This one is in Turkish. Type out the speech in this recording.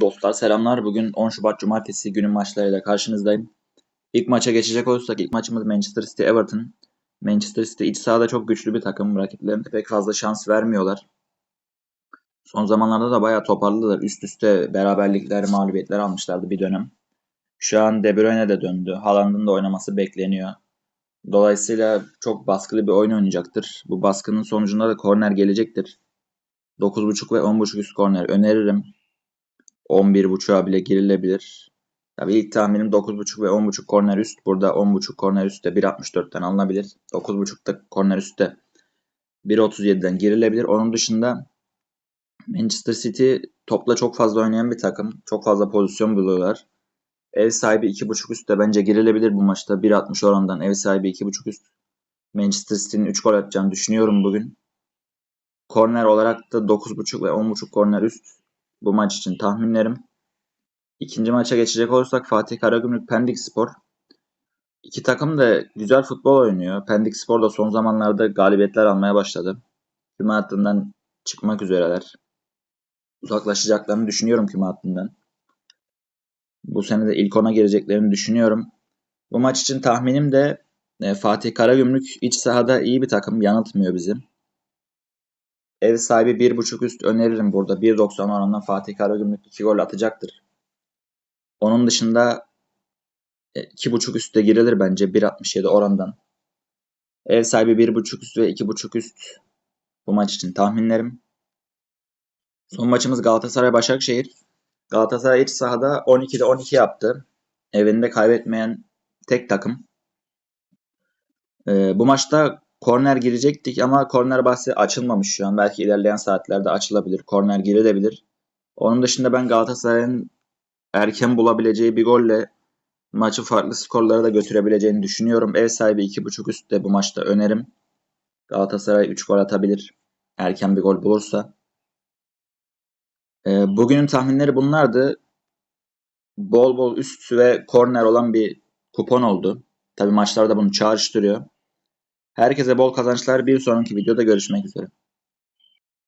Dostlar selamlar. Bugün 10 Şubat Cumartesi günün maçlarıyla karşınızdayım. İlk maça geçecek olursak ilk maçımız Manchester City Everton. Manchester City iç sahada çok güçlü bir takım. Rakiplerine pek fazla şans vermiyorlar. Son zamanlarda da bayağı toparladılar. Üst üste beraberlikler, mağlubiyetler almışlardı bir dönem. Şu an De Bruyne de döndü. Haaland'ın da oynaması bekleniyor. Dolayısıyla çok baskılı bir oyun oynayacaktır. Bu baskının sonucunda da korner gelecektir. 9.5 ve 10.5 üst korner öneririm. 11.5'a bile girilebilir. Tabii ilk tahminim 9.5 ve 10.5 korner üst. Burada 10.5 korner üstte 1.64'ten alınabilir. 9.5'da korner üstte 1.37'den girilebilir. Onun dışında Manchester City topla çok fazla oynayan bir takım. Çok fazla pozisyon buluyorlar. Ev sahibi 2.5 üstte bence girilebilir bu maçta. 1.60 orandan ev sahibi 2.5 üst. Manchester City'nin 3 gol atacağını düşünüyorum bugün. Korner olarak da 9.5 ve 10.5 korner üst bu maç için tahminlerim. İkinci maça geçecek olursak Fatih Karagümrük Pendik Spor. İki takım da güzel futbol oynuyor. Pendik Spor da son zamanlarda galibiyetler almaya başladı. Küme hattından çıkmak üzereler. Uzaklaşacaklarını düşünüyorum küme hattından. Bu sene de ilk ona gireceklerini düşünüyorum. Bu maç için tahminim de e, Fatih Karagümrük iç sahada iyi bir takım. Yanıltmıyor bizi. Ev sahibi 1.5 üst öneririm burada. 1.90 oranından Fatih Karagümrük 2 gol atacaktır. Onun dışında 2.5 üstte girilir bence 1.67 orandan. Ev sahibi 1.5 üst ve 2.5 üst bu maç için tahminlerim. Son maçımız Galatasaray Başakşehir. Galatasaray iç sahada 12'de 12 yaptı. Evinde kaybetmeyen tek takım. Ee, bu maçta korner girecektik ama korner bahsi açılmamış şu an. Belki ilerleyen saatlerde açılabilir. Korner girilebilir. Onun dışında ben Galatasaray'ın erken bulabileceği bir golle maçı farklı skorlara da götürebileceğini düşünüyorum. Ev sahibi 2.5 üstte bu maçta önerim. Galatasaray 3 gol atabilir. Erken bir gol bulursa. Ee, bugünün tahminleri bunlardı. Bol bol üst ve korner olan bir kupon oldu. Tabi maçlarda bunu çağrıştırıyor. Herkese bol kazançlar. Bir sonraki videoda görüşmek üzere.